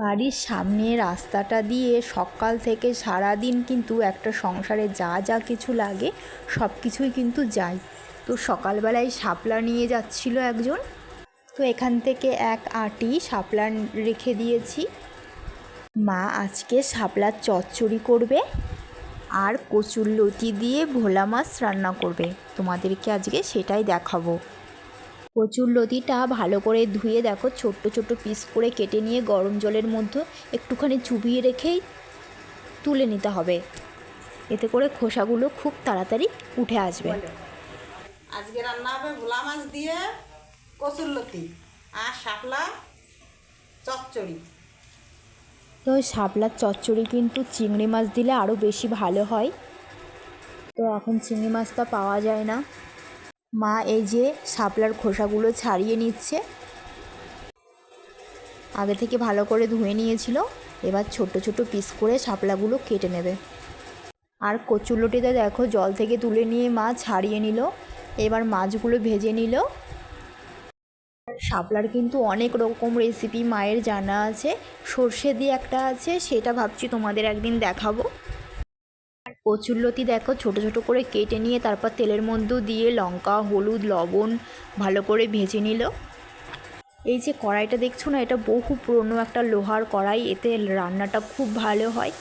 বাড়ির সামনে রাস্তাটা দিয়ে সকাল থেকে সারাদিন কিন্তু একটা সংসারে যা যা কিছু লাগে সব কিছুই কিন্তু যায় তো সকালবেলায় শাপলা নিয়ে যাচ্ছিল একজন। তো এখান থেকে এক আটি শাপলা রেখে দিয়েছি। মা আজকে শাপলার চচ্চড়ি করবে আর কচুর লতি দিয়ে ভোলা মাছ রান্না করবে। তোমাদেরকে আজকে সেটাই দেখাবো। কচুর লতিটা ভালো করে ধুয়ে দেখো ছোট্ট ছোট্ট পিস করে কেটে নিয়ে গরম জলের মধ্যে একটুখানি চুবিয়ে রেখেই তুলে নিতে হবে। এতে করে খোসাগুলো খুব তাড়াতাড়ি উঠে আসবে। আজকে রান্না হবে ভোলা মাছ দিয়ে কচুর লতি আর শাপলা চচ্চড়ি। তো ওই শাপলার চচ্চড়ি কিন্তু চিংড়ি মাছ দিলে আরও বেশি ভালো হয়। তো এখন চিংড়ি মাছটা পাওয়া যায় না। মা এই যে শাপলার খোসাগুলো ছাড়িয়ে নিচ্ছে। আগে থেকে ভালো করে ধুয়ে নিয়েছিল, এবার ছোট ছোট পিস করে শাপলাগুলো কেটে নেবে। আর কচুরলটিতে দেখো, জল থেকে তুলে নিয়ে মা ছাড়িয়ে নিল, এবার মাছগুলো ভেজে নিল। শাপলার কিন্তু অনেক রকম রেসিপি মায়ের জানা আছে, সর্ষে দিয়ে একটা আছে, সেটা ভাবছি তোমাদের একদিন দেখাবো। কচুরলতি দেখো, ছোট ছোট করে কেটে নিয়ে তারপর তেলের মধ্যে দিয়ে লঙ্কা, হলুদ, লবণ ভালো করে ভেজে নিল। এই যে কড়াইটা দেখছ না, এটা বহু পুরনো একটা লোহার কড়াই, এতে রান্নাটা খুব ভালো হয়।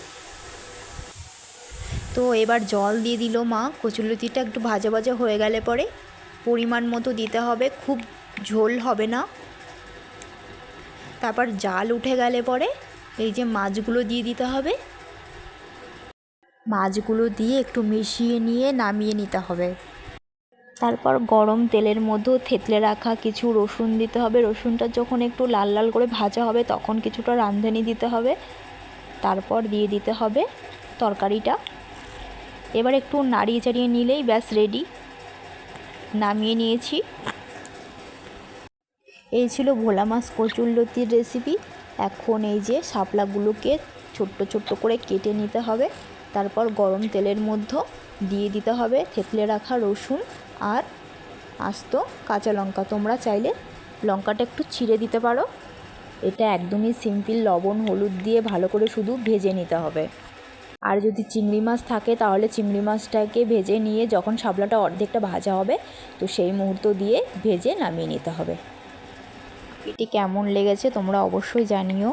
তো এবার জল দিয়ে দিল মা কচুরলতিটা একটু ভাজা ভাজা হয়ে গেলে পরে পরিমাণ মতো দিতে হবে, খুব ঝোল হবে না। তারপর জাল উঠে গেলে পরে এই যে মাছগুলো দিয়ে দিতে হবে। মাছগুলো দিয়ে একটু মিশিয়ে নিয়ে নামিয়ে নিতে হবে। তারপর গরম তেলের মধ্যেও থেতলে রাখা কিছু রসুন দিতে হবে। রসুনটা যখন একটু লাল লাল করে ভাজা হবে, তখন কিছুটা রাঁধুনি দিতে হবে। তারপর দিয়ে দিতে হবে তরকারিটা। এবার একটু নাড়িয়ে চাড়িয়ে নিলেই ব্যাস রেডি। নামিয়ে নিয়েছি। এই ছিল ভোলা মাছ কচুরলতির রেসিপি এখন এই যে শাপলাগুলোকে ছোট্ট ছোট্ট করে কেটে নিতে হবে। তারপর গরম তেলের মধ্যে দিয়ে দিতে হবে, থেতলে রাখা রসুন আর আস্ত কাঁচা লঙ্কা। তোমরা চাইলে লঙ্কাটা একটু ছিঁড়ে দিতে পারো। এটা একদমই সিম্পল, লবণ, হলুদ দিয়ে ভালো করে শুধু ভেজে নিতে হবে। আর যদি চিংড়ি মাছ থাকে, তাহলে চিংড়ি মাছটাকে ভেজে নিয়ে যখন শাপলাটা অর্ধেকটা ভাজা হবে, তো সেই মুহূর্ত দিয়ে ভেজে নামিয়ে নিতে হবে। এটি কেমন লেগেছে তোমরা অবশ্যই জানিও।